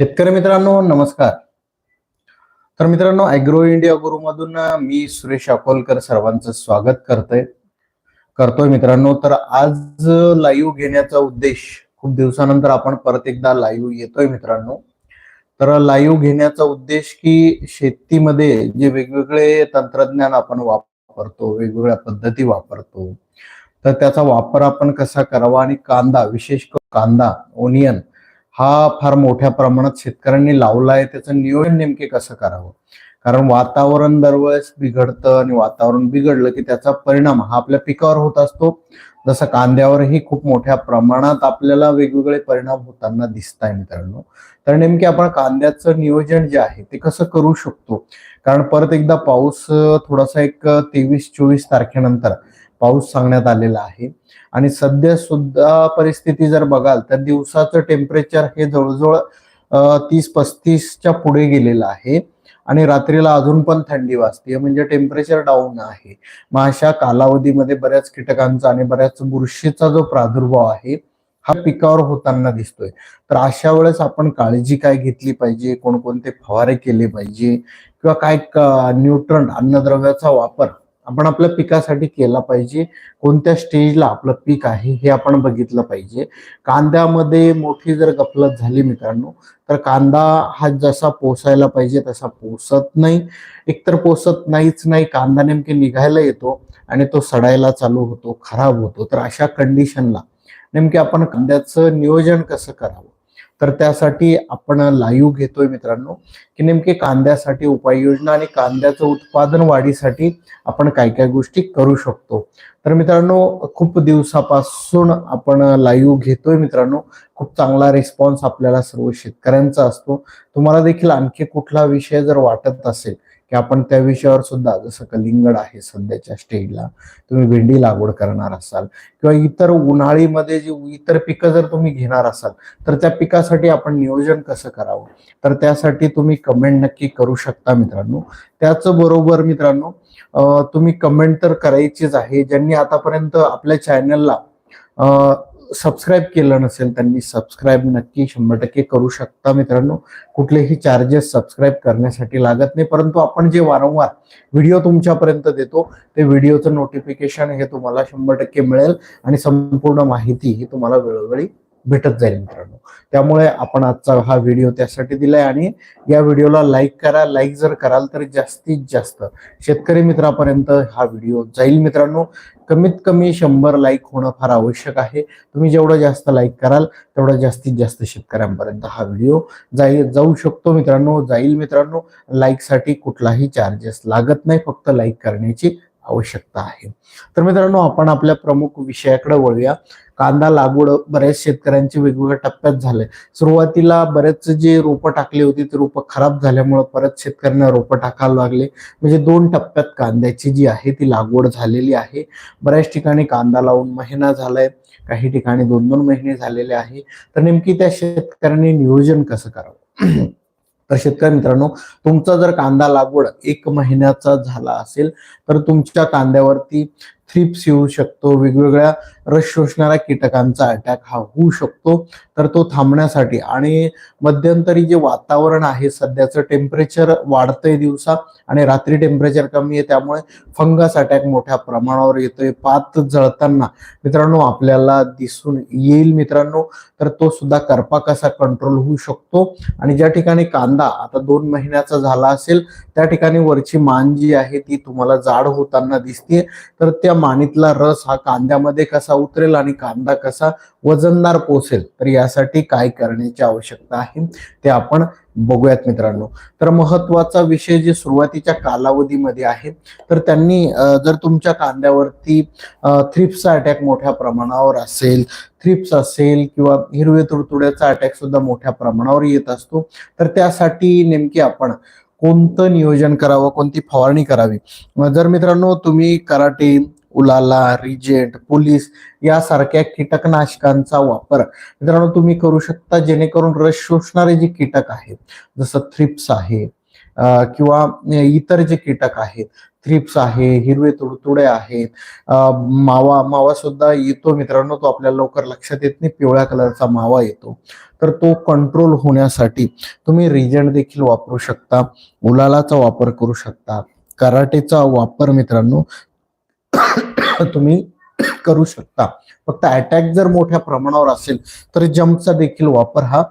शेतकरी मित्रांनो नमस्कार. तर मित्रांनो अॅग्रो इंडिया गुरुमधून मी सुरेश अकोलकर सर्वांचं स्वागत करतोय. करतोय मित्रांनो तर आज लाईव्ह घेण्याचा उद्देश खूप दिवसानंतर आपण परत एकदा लाईव्ह येतोय मित्रांनो. तर लाईव्ह घेण्याचा उद्देश की शेतीमध्ये जे वेगवेगळे तंत्रज्ञान आपण वापरतो वेगवेगळ्या पद्धती वापरतो तर त्याचा वापर आपण कसा करावा आणि कांदा विशेष कांदा ओनियन हा फार मोठ्या प्रमाणात शेतकऱ्यांनी लावला आहे त्याचं नियोजन नेमके कसं करावं? कारण वातावरण दरवेळेस बिघडतं आणि वातावरण बिघडलं की त्याचा परिणाम हा आपल्या पिकावर होत असतो. जसं कांद्यावरही खूप मोठ्या प्रमाणात आपल्याला वेगवेगळे परिणाम होताना दिसत आहे मित्रांनो. तर नेमके आपण कांद्याचं नियोजन जे आहे ते कसं करू शकतो? कारण परत एकदा पाऊस थोडासा एक तेवीस चोवीस तारखेनंतर पाऊस सांगण्यात आलेला आहे. आणि सध्या सुद्धा परिस्थिती जर बघाल तर दिवसाचं टेम्परेचर हे जवळजवळ तीस पस्तीसच्या पुढे गेलेलं आहे. आणि रात्रीला अजून पण थंडी वाजते म्हणजे टेम्परेचर डाऊन आहे. मग अशा कालावधीमध्ये बऱ्याच कीटकांचा आणि बऱ्याच बुरशीचा जो प्रादुर्भाव आहे हा पिकावर होताना दिसतोय. तर अशा वेळेस आपण काळजी काय घेतली पाहिजे? कोणकोणते फवारे केले पाहिजे? किंवा काय न्यूट्रंट अन्नद्रव्याचा वापर आपण आपल्या पिकासाठी केला पाहिजे. कोणत्या स्टेजला आपलं पीक आहे हे आपण बघितलं पाहिजे. कांद्यामध्ये मोठी जर गफलत झाली मित्रांनो तर कांदा हा जसा पोसायला पाहिजे तसा पोसत नाही. एकतर पोसत नाहीच नाही कांदा नेमके निघायला येतो आणि तो सडायला चालू होतो खराब होतो. तर अशा कंडिशनला नेमके आपण कांद्याचं नियोजन कसं करावं? तर त्यासाठी आपण लाईव्ह घेतोय मित्रांनो की नेमके कांद्यासाठी उपाययोजना आणि कांद्याचं उत्पादन वाढीसाठी आपण काय काय गोष्टी करू शकतो. तर मित्रांनो खूप दिवसापासून आपण लाईव्ह घेतोय मित्रांनो. खूप चांगला रिस्पॉन्स आपल्याला सर्व शेतकऱ्यांचा असतो. तुम्हाला देखील आणखी कुठला विषय जर वाटत असेल की आपण त्या विषयावर सुद्धा जसं कलिंगड आहे सध्याच्या स्टेजला तुम्ही भेंडी लागवड करणार असाल. किंवा इतर उन्हाळीमध्ये जी इतर पिकं जर तुम्ही घेणार असाल तर त्या पिकासाठी आपण नियोजन कसं करावं? तर त्यासाठी तुम्ही कमेंट नक्की करू शकता मित्रांनो. त्याच बरोबर मित्रांनो तुम्ही कमेंट तर करायचीच आहे. ज्यांनी आतापर्यंत आपल्या चॅनलला सबस्क्राईब केलं नसेल त्यांनी सबस्क्राईब नक्की शंभर टक्के करू शकता मित्रांनो. कुठलेही चार्जेस सबस्क्राईब करण्यासाठी लागत नाही परंतु आपण जे वारंवार व्हिडिओ तुमच्यापर्यंत देतो ते व्हिडिओचं नोटिफिकेशन हे तुम्हाला शंभर टक्के मिळेल आणि संपूर्ण माहिती ही तुम्हाला वेळोवेळी भेटत जाईल मित्रांनो. त्यामुळे आपण आजचा हा व्हिडिओ त्यासाठी दिलाय आणि या व्हिडिओला लाईक करा. लाईक जर कराल तर जास्तीत जास्त शेतकरी मित्रापर्यंत हा व्हिडिओ जाईल मित्रांनो. कमीत कमी शंभर लाईक होणं फार आवश्यक आहे. तुम्ही जेवढं जास्त लाईक कराल तेवढं जास्तीत जास्त शेतकऱ्यांपर्यंत हा व्हिडिओ जाईल जाऊ शकतो मित्रांनो. जाईल मित्रांनो. लाईकसाठी कुठलाही चार्जेस लागत नाही. फक्त लाईक करण्याची आवश्यकता आहे. तर मित्रांनो आपण आपल्या प्रमुख विषयाकडे वळूया. कांदा लागवड बऱ्याच शेतकऱ्यांचे वेगवेगळ्या टप्प्यात झाले सुरुवातीला बरेच जे रोपं टाकली होती ते रोपं खराब झाल्यामुळे परत शेतकऱ्यांना रोपं टाकायला लागले. म्हणजे दोन टप्प्यात कांद्याची जी आहे ती लागवड झालेली आहे. बऱ्याच ठिकाणी कांदा लावून महिना झालाय काही ठिकाणी दोन दोन महिने झालेले आहे. तर नेमकी त्या शेतकऱ्यांनी नियोजन कसं करावं? तर शेतकरी मित्रांनो तुमचा जर कांदा लागवड एक महिन्याचा झाला असेल तर तुमच्या कांद्यावरती थ्रिप्स येऊ शकतो वेगवेगळ्या रस शोषणाऱ्या कीटकांचा अटॅक हा होऊ शकतो. तर तो थांबण्यासाठी आणि मध्यंतरी जे वातावरण आहे सध्याचं टेम्परेचर वाढतंय दिवसा आणि रात्री टेम्परेचर कमी आहे त्यामुळे फंगस अटॅक मोठ्या प्रमाणावर येतोय. पात जळताना मित्रांनो आपल्याला दिसून येईल मित्रांनो. तर तो सुद्धा करपा कसा कंट्रोल होऊ शकतो. आणि ज्या ठिकाणी कांदा आता दोन महिन्याचा झाला असेल त्या ठिकाणी वरची मान जी आहे ती तुम्हाला जाड होताना दिसते तर त्या मानीतला रस हा कांद्यामध्ये कसा उतरेल आणि कांदा कसा वजनदार पोसेल तर यासाठी काय करण्याची आवश्यकता आहे ते आपण बघूयात मित्रांनो. तर महत्त्वाचा विषय जे सुरुवातीच्या कालावधीमध्ये आहे तर त्यांनी जर तुमच्या कांद्यावरती थ्रिप्सचा अटॅक मोठ्या प्रमाणावर असेल थ्रिप्स असेल किंवा हिरवे तुडतुड्याचा अटॅक सुद्धा मोठ्या प्रमाणावर येत असतो तर त्यासाठी नेमकी आपण कोणतं नियोजन करावं कोणती फवारणी करावी? जर मित्रांनो तुम्ही कराटे उलाला रिजेंट पोलीस यासारख्या कीटकनाशकांचा वापर. मित्रांनो तुम्ही करू शकता जेणेकरून रस शोषणारे जे कीटक आहेत जसं थ्रिप्स आहे किंवा इतर जे कीटक आहेत थ्रिप्स आहे हिरवे तुडतुडे आहेत मावा मावा सुद्धा येतो मित्रांनो तो आपल्याला लवकर लक्षात येत नाही पिवळ्या कलरचा मावा येतो. तर तो कंट्रोल होण्यासाठी तुम्ही रिजंट देखील वापरू शकता उलालाचा वापर करू शकता कराटेचा वापर मित्रांनो तुम्ही करू शकता. फक्त अटॅक जर मोठ्या प्रमाणावर असेल तर जम्पचा देखील वापर हा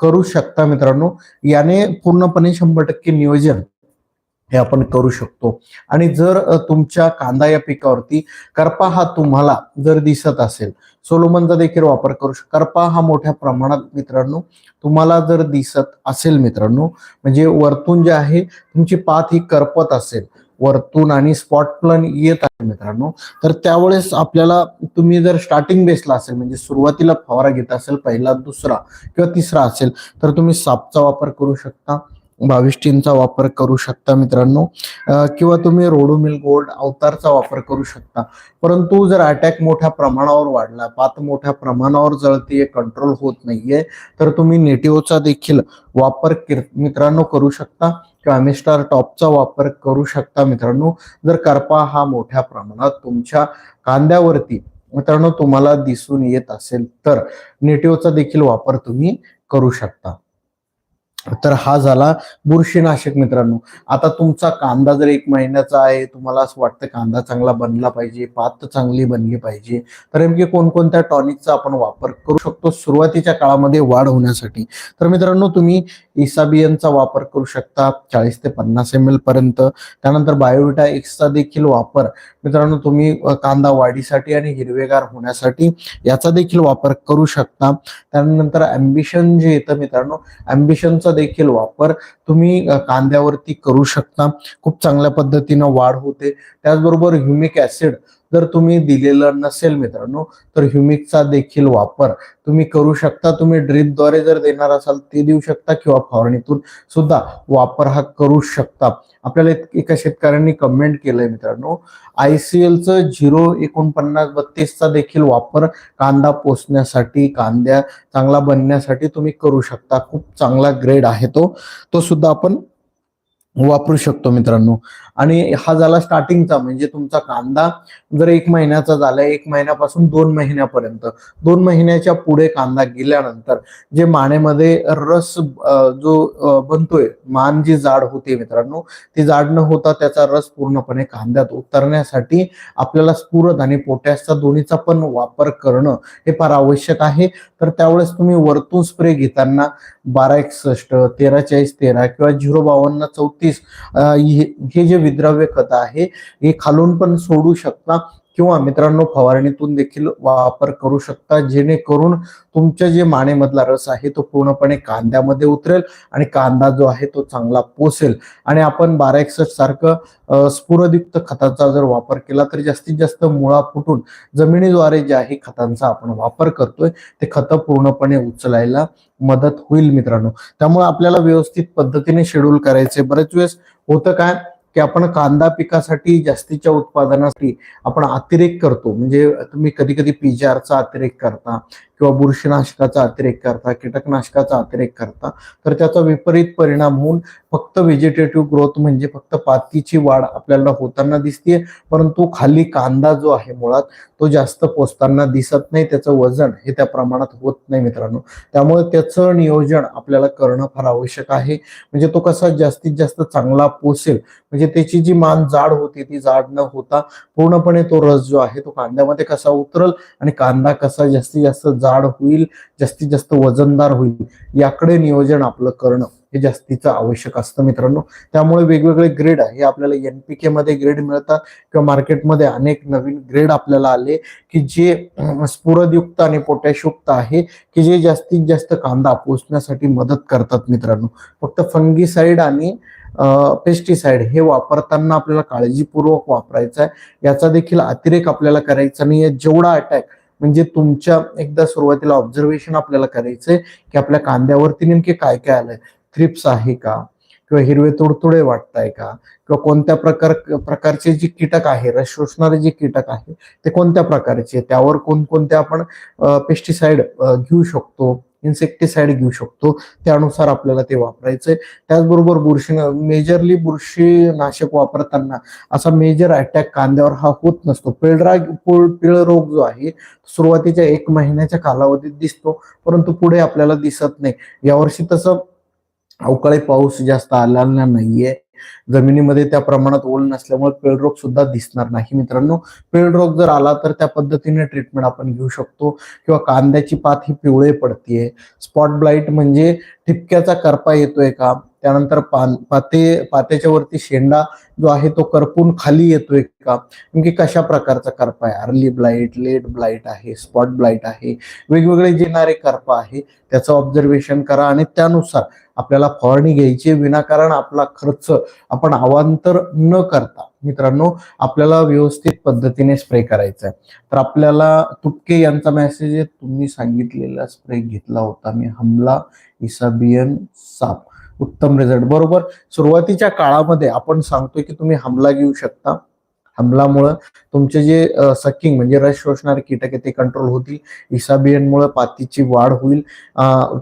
करू शकता मित्रांनो. याने पूर्णपणे शंभर टक्के नियोजन हे आपण करू शकतो. आणि जर तुमच्या कांदा या पिकावरती करपा हा तुम्हाला जर दिसत असेल सोलोमनचा देखील वापर करू शकता करपा हा मोठ्या प्रमाणात मित्रांनो तुम्हाला जर दिसत असेल मित्रांनो म्हणजे वरतून जे आहे तुमची पात ही करपत असेल वरतून आणि स्पॉट प्लन येत आहे मित्रांनो. तर त्यावेळेस आपल्याला तुम्ही जर स्टार्टिंग बेसला असेल म्हणजे सुरुवातीला फवारा घेत असेल पहिला दुसरा किंवा तिसरा असेल तर तुम्ही सापचा वापर करू शकता. बावीस टीनचा वापर करू शकता मित्रांनो. किंवा तुम्ही रोडोमिल गोल्ड अवतारचा वापर करू शकता. परंतु जर अटॅक मोठ्या प्रमाणावर वाढला पात मोठ्या प्रमाणावर जळतीये कंट्रोल होत नाहीये तर तुम्ही नेटिओचा देखील वापर किर- मित्रांनो करू शकता किंवा अमिस्टार टॉपचा वापर करू शकता मित्रांनो. जर करपा हा मोठ्या प्रमाणात तुमच्या कांद्यावरती मित्रांनो तुम्हाला दिसून येत असेल तर नेटिओचा देखील वापर तुम्ही करू शकता. तर हा झाला बुरशीनाशक मित्रांनो. आता तुमचा कांदा जर एक महिन्याचा आहे तुम्हाला असं वाटतं कांदा चांगला बनला पाहिजे पात चांगली बनली पाहिजे तर नेमके कोणकोणत्या टॉनिकचा आपण वापर करू शकतो सुरुवातीच्या काळामध्ये वाढ होण्यासाठी? तर मित्रांनो तुम्ही इसाबियनचा वापर करू शकता चाळीस ते पन्नास एम एल पर्यंत. त्यानंतर बायोविटा एक्सचा देखील वापर. मित्रांनो तुम्ही कांदा वाढीसाठी आणि हिरवेगार होण्यासाठी याचा देखील वापर करू शकता. त्यानंतर अम्बिशन जे येतं मित्रांनो अम्बिशनचा देखील वापर तुम्ही कांद्यावरती करू शकता. खूप चांगल्या पद्धतीनं वाढ होते. त्याचबरोबर ह्युमिक ऍसिड जर तुम्ही दिलेलं नसेल मित्रांनो तर ह्युमिकचा देखील वापर तुम्ही करू शकता. तुम्ही ड्रिपद्वारे जर देणार असाल ते देऊ शकता किंवा फवारणीतून सुद्धा वापर हा करू शकता. आपल्याला एका शेतकऱ्यांनी कमेंट केलंय मित्रांनो आयसीएलचं झिरो एकोणपन्नास बत्तीसचा देखील वापर कांदा पोचण्यासाठी कांद्या चांगला बनण्यासाठी तुम्ही करू शकता. खूप चांगला ग्रेड आहे तो. तो सुद्धा आपण वापरू शकतो मित्रांनो. आणि हा झाला स्टार्टिंगचा म्हणजे तुमचा कांदा जर एक महिन्याचा झाला एक महिन्यापासून दोन महिन्यापर्यंत. दोन महिन्याच्या पुढे कांदा गेल्यानंतर जे मानेमध्ये रस जो बनतोय मान जी जाड होते मित्रांनो ती जाड न होता त्याचा रस पूर्णपणे कांद्यात उतरण्यासाठी आपल्याला स्फुरद आणि पोटॅशचा दोन्हीचा पण वापर करणं हे फार आवश्यक आहे. तर त्यावेळेस तुम्ही वरतून स्प्रे घेताना बारा एकसष्ट तेरा चाळीस तेरा किंवा झिरो बावन्न चौतीस हे जे विद्रव्य खत आहे हे खालून पण सोडू शकता. किंवा मित्रांनो फवारणीतून देखील वापर करू शकता. जेणेकरून तुमच्या जे मानेमधला रस आहे तो पूर्णपणे कांद्यामध्ये उतरेल आणि कांदा जो आहे तो चांगला पोसेल. आणि आपण बारा एकसष्ट सारखं स्फुरदयुक्त खताचा जर वापर केला तर जास्तीत जास्त मुळा फुटून जमिनीद्वारे जे आहे खतांचा आपण वापर करतोय ते खतं पूर्णपणे उचलायला मदत होईल मित्रांनो. त्यामुळे आपल्याला व्यवस्थित पद्धतीने शेड्यूल करायचे. बरेच वेळेस होतं काय की आपण कांदा पिकासाठी जास्तीच्या उत्पादनासाठी आपण अतिरेक करतो. म्हणजे तुम्ही कधी कधी पीजीआरचा अतिरेक करता. किंवा बुरशीनाशकाचा अतिरेक करता कीटकनाशकाचा अतिरेक करता तर त्याचा विपरीत परिणाम होऊन फक्त व्हेजिटेटिव्ह ग्रोथ म्हणजे फक्त पातीची वाढ आपल्याला होताना दिसते परंतु खाली कांदा जो आहे मुळात तो जास्त पोचताना दिसत नाही त्याचं वजन हे त्या प्रमाणात होत नाही मित्रांनो. त्यामुळे त्याचं नियोजन आपल्याला करणं फार आवश्यक आहे. म्हणजे तो कसा जास्तीत जास्त चांगला पोसेल म्हणजे त्याची जी मान जाड होती ती जाड न होता पूर्णपणे तो रस जो आहे तो कांद्यामध्ये कसा उतरल आणि कांदा कसा जास्तीत जास्त जाड होईल जास्तीत जास्त वजनदार होईल याकडे नियोजन आपलं करणं हे जास्तीचं आवश्यक असतं मित्रांनो. त्यामुळे वेगवेगळे ग्रेड आहे. हे आपल्याला एनपीके मध्ये ग्रेड मिळतात किंवा मार्केटमध्ये अनेक नवीन ग्रेड आपल्याला आले की जे स्फुरदयुक्त आणि पोटॅशयुक्त आहे की जे जास्तीत जास्त कांदा पोचण्यासाठी मदत करतात मित्रांनो. फक्त फंगीसाईड आणि पेस्टिसाइड हे वापरताना आपल्याला काळजीपूर्वक वापरायचं आहे. याचा देखील अतिरेक आपल्याला करायचा नाही जेवढा अटॅक म्हणजे तुमच्या एकदा सुरुवातीला ऑब्झर्वेशन आपल्याला करायचंय की आपल्या कांद्यावरती नेमके काय काय आलंय? थ्रिप्स आहे का? किंवा हिरवे तुडतुडे वाटताय का? किंवा कोणत्या प्रकार प्रकारचे जे कीटक आहे रस शोषणारे जे कीटक आहे ते कोणत्या प्रकारचे त्यावर कोणकोणते आपण पेस्टिसाइड घेऊ शकतो? इन्सेक्टिसाइड घेऊ शकतो. त्यानुसार आपल्याला ते वापरायचंय. त्याचबरोबर बुरशी मेजरली बुरशीनाशक वापरताना असा मेजर अटॅक कांद्यावर हा होत नसतो. पिळरा पिळ रोग जो आहे सुरुवातीच्या एक महिन्याच्या कालावधीत दिसतो परंतु पुढे आपल्याला दिसत नाही. यावर्षी तसं अवकाळी पाऊस जास्त आलेला नाहीये. जमिनीमध्ये त्या प्रमाणात ओल नसल्यामुळे पेळरोग सुद्धा दिसणार नाही. मित्रांनो पेळरोग जर आला तर त्या पद्धतीने ट्रीटमेंट आपण घेऊ शकतो. किंवा कांद्याची पात ही पिवळे पडतीये. स्पॉट ब्लाइट म्हणजे ठिपक्याचा करपा येतोय का? त्यानंतर पान पाते पात्याच्या वरती शेंडा जो आहे तो करपून खाली येतोय का? नेमकी कशा प्रकारचा करपा आहे? अर्ली ब्लाईट लेट ब्लाईट आहे स्पॉट ब्लाईट आहे वेगवेगळे जे येणारे करपा आहे त्याचं ऑब्झर्वेशन करा आणि त्यानुसार आपल्याला फवारणी घ्यायची विनाकारण आपला खर्च आपण अवांतर न करता मित्रांनो आपल्याला व्यवस्थित पद्धतीने स्प्रे करायचा आहे तर आपल्याला तुटके यांचा मेसेज आहे तुम्ही सांगितलेला स्प्रे घेतला होता. मी हमला इसाबियन साप. उत्तम रिझल्ट बरोबर? सुरुवातीच्या काळामध्ये आपण सांगतोय की तुम्ही हमला घेऊ शकता. हमलामुळं तुमचे जे सकिंग म्हणजे रस शोषणारे कीटक आहे ते कंट्रोल होतील. इसाबियनमुळे पातीची वाढ होईल.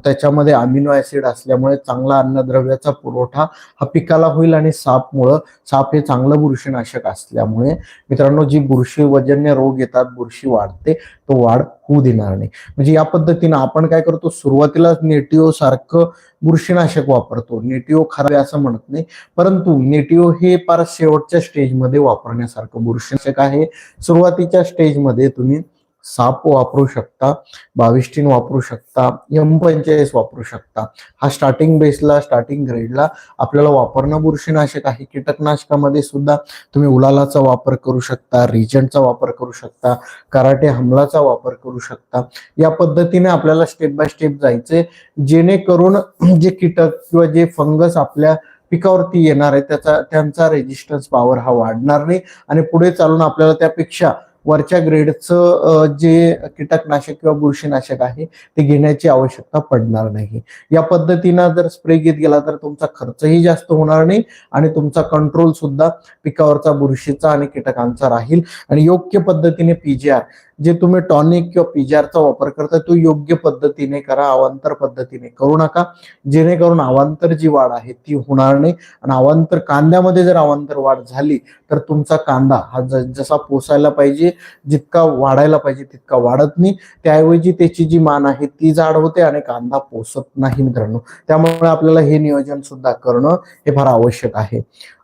त्याच्यामध्ये अमिनो ऍसिड असल्यामुळे चांगला अन्नद्रव्याचा पुरवठा हा पिकाला होईल आणि सापमुळं साप हे चांगलं बुरशीनाशक असल्यामुळे मित्रांनो जी बुरशी वजन्य रोग येतात बुरशी वाढते तो वाढ होऊ देणार नाही. म्हणजे या पद्धतीनं आपण काय करतो सुरुवातीला नेटिओ सारखं बुरशीनाशक वापरतो. नेटिओ खराब आहे असं म्हणत नाही. परंतु नेटिओ हे फार शेवटच्या स्टेजमध्ये वापरण्यासारखं बुरशीनाशक आहे. सुरुवातीच्या स्टेजमध्ये तुम्ही साप वापरू शकता बाविस्टीन वापरू शकता एम पंचेचाळीस वापरू शकता. हा स्टार्टिंग बेसला स्टार्टिंग ग्रेडला आपल्याला वापरणं बुरशीनाशक आहे. कीटकनाशकामध्ये सुद्धा तुम्ही उलालाचा वापर करू शकता रिजंटचा वापर करू शकता कराटे हमलाचा वापर करू शकता. या पद्धतीने आपल्याला स्टेप बाय स्टेप जायचंय. जेणेकरून जे कीटक किंवा जे फंगस आपल्या पिकावरती येणार आहे त्याचा त्यांचा रेजिस्टन्स पॉवर हा वाढणार नाही. आणि पुढे चालून आपल्याला त्यापेक्षा वरच्या ग्रेडचं जे कीटकनाशक किंवा बुरशीनाशक आहे ते घेण्याची आवश्यकता पडणार नाही. या पद्धतीनं जर स्प्रे घेत गेला तर तुमचा खर्चही जास्त होणार नाही आणि तुमचा कंट्रोल सुद्धा पिकावरचा बुरशीचा आणि कीटकांचा राहील. आणि योग्य पद्धतीने पीजीआर जे तुम्ही टॉनिक किंवा पिजारचा वापर करता तो योग्य पद्धतीने करा अवांतर पद्धतीने. करू नका. जेणेकरून अवांतर जी वाढ आहे ती होणार नाही. आणि अवांतर कांद्यामध्ये जर अवांतर वाढ झाली तर तुमचा कांदा हा ज- जसा पोसायला पाहिजे जितका वाढायला पाहिजे तितका वाढत नाही. त्याऐवजी त्याची जी मान आहे ती जाड होते आणि कांदा पोसत नाही मित्रांनो. त्यामुळे आपल्याला हे नियोजन सुद्धा करणं हे फार आवश्यक आहे.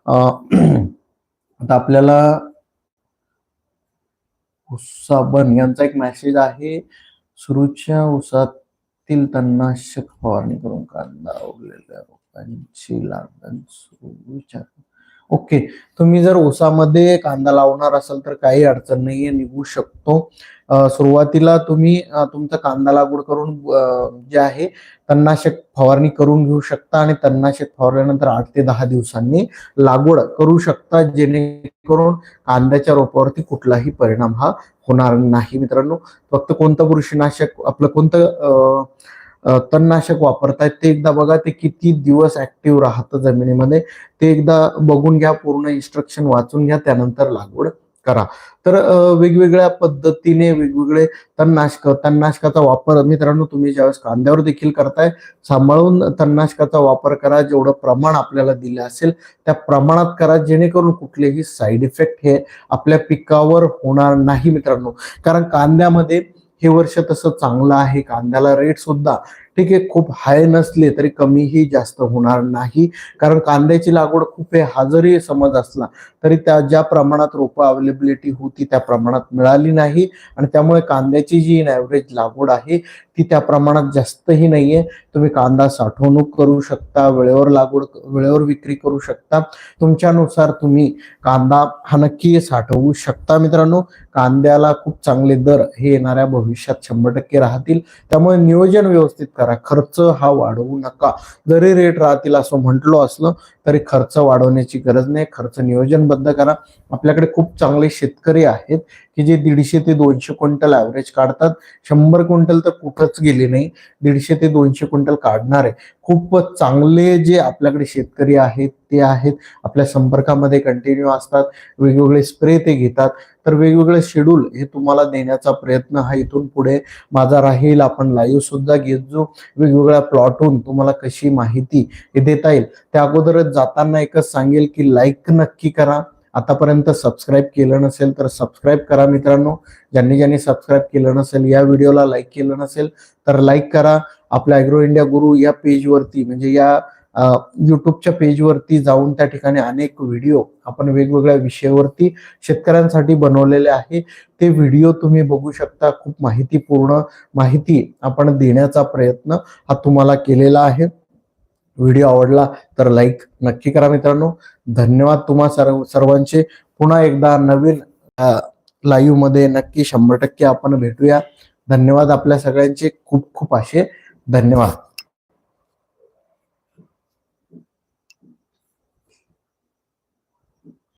आता आपल्याला उसाबन यांचा एक मेसेज आहे सुरूच्या उसातील तणनाशक फवारणी करून कांदा उरलेल्या रोपांची लागण सुरू विचार ओके. तुम्ही जर ऊसामध्ये कांदा लावणार असाल तर काही अडचण नाहीये निघू शकतो. सुरुवातीला तुम्ही तुमचा कांदा लागवड करून जे आहे तणनाशक फवारणी करून घेऊ शकता आणि तणनाशक फवारल्यानंतर आठ ते दहा दिवसांनी लागवड करू शकता जेणेकरून कांद्याच्या रोपावरती कुठलाही परिणाम हा होणार नाही मित्रांनो. फक्त कोणतं बुरशीनाशक आपलं कोणतं तणनाशक वापरतायत. ते एकदा बघा ते किती दिवस ऍक्टिव्ह राहतं जमिनीमध्ये. ते एकदा बघून घ्या पूर्ण इन्स्ट्रक्शन वाचून घ्या त्यानंतर लागवड करा. तर वेगवेगळ्या पद्धतीने वेगवेगळे तणनाशक तणनाशकाचा वापर मित्रांनो तुम्ही ज्यावेळेस कांद्यावर देखील करताय सांभाळून तणनाशकाचा वापर करा. जेवढं प्रमाण आपल्याला दिलं असेल त्या प्रमाणात करा. जेणेकरून कुठलेही साईड इफेक्ट हे आपल्या पिकावर होणार नाही मित्रांनो. कारण कांद्यामध्ये हे वर्ष तसं चांगलं आहे. कांद्याला रेट सुद्धा ठीक आहे खूप हाय नसले तरी कमीही जास्त होणार नाही. कारण कांद्याची लागवड खूप आहे. हा जरी समज असला तरी त्या ज्या प्रमाणात रोपं अवेलेबिलिटी होती त्या प्रमाणात मिळाली नाही. आणि त्यामुळे कांद्याची जी ॲव्हरेज लागवड आहे ती त्या प्रमाणात जास्तही नाहीये. तुम्ही कांदा साठवणूक करू शकता वेळेवर लागवड वेळेवर विक्री करू शकता. तुमच्यानुसार तुम्ही कांदा हा नक्की साठवू शकता मित्रांनो. कांद्याला खूप चांगले दर हे येणाऱ्या भविष्यात शंभर टक्के राहतील. त्यामुळे नियोजन व्यवस्थित करा. खर्च हा वाढवू नका. जरी रेट राहतील असं म्हटलो असलं तरी खर्च वाढवण्याची गरज नाही. खर्च नियोजनबद्ध करा. आपल्याकडे खूप चांगले शेतकरी आहेत. की जे दीडशे ते दोनशे क्विंटल ऍव्हरेज काढतात. शंभर क्विंटल तर कुठंच गेले नाही. दीडशे ते दोनशे क्विंटल काढणार आहे. खूप चांगले जे आपल्याकडे शेतकरी आहेत ते आहेत. आपल्या संपर्कामध्ये कंटिन्यू असतात. वेगवेगळे स्प्रे ते घेतात. तर वेगवेगळे शेड्यूल हे तुम्हाला देण्याचा प्रयत्न हा इथून पुढे माझा राहील. आपण लाईव्ह सुद्धा घेत जो वेगवेगळ्या प्लॉटहून तुम्हाला कशी माहिती हे देता येईल. त्या अगोदरच जाताना एकच सांगेल की लाईक नक्की करा. आतापर्यंत सबस्क्राईब केलं नसेल तर सबस्क्राईब करा मित्रांनो. ज्यांनी ज्यांनी सबस्क्राईब केलं नसेल या व्हिडिओला लाईक केलं नसेल तर लाईक करा. आपल्या अॅग्रो इंडिया गुरु या पेजवरती म्हणजे या युट्यूबच्या पेजवरती जाऊन त्या ठिकाणी अनेक व्हिडिओ आपण वेगवेगळ्या विषयावरती शेतकऱ्यांसाठी बनवलेले आहे. ते व्हिडिओ तुम्ही बघू शकता. खूप माहितीपूर्ण माहिती आपण देण्याचा प्रयत्न हा तुम्हाला केलेला आहे. व्हिडिओ आवडला तर लाईक नक्की करा मित्रांनो. धन्यवाद तुम्हा सर्व सर्वांचे. पुन्हा एकदा नवीन लाईव्हमध्ये नक्की शंभर टक्के आपण भेटूया. धन्यवाद आपल्या सगळ्यांचे. खूप खूप असे धन्यवाद.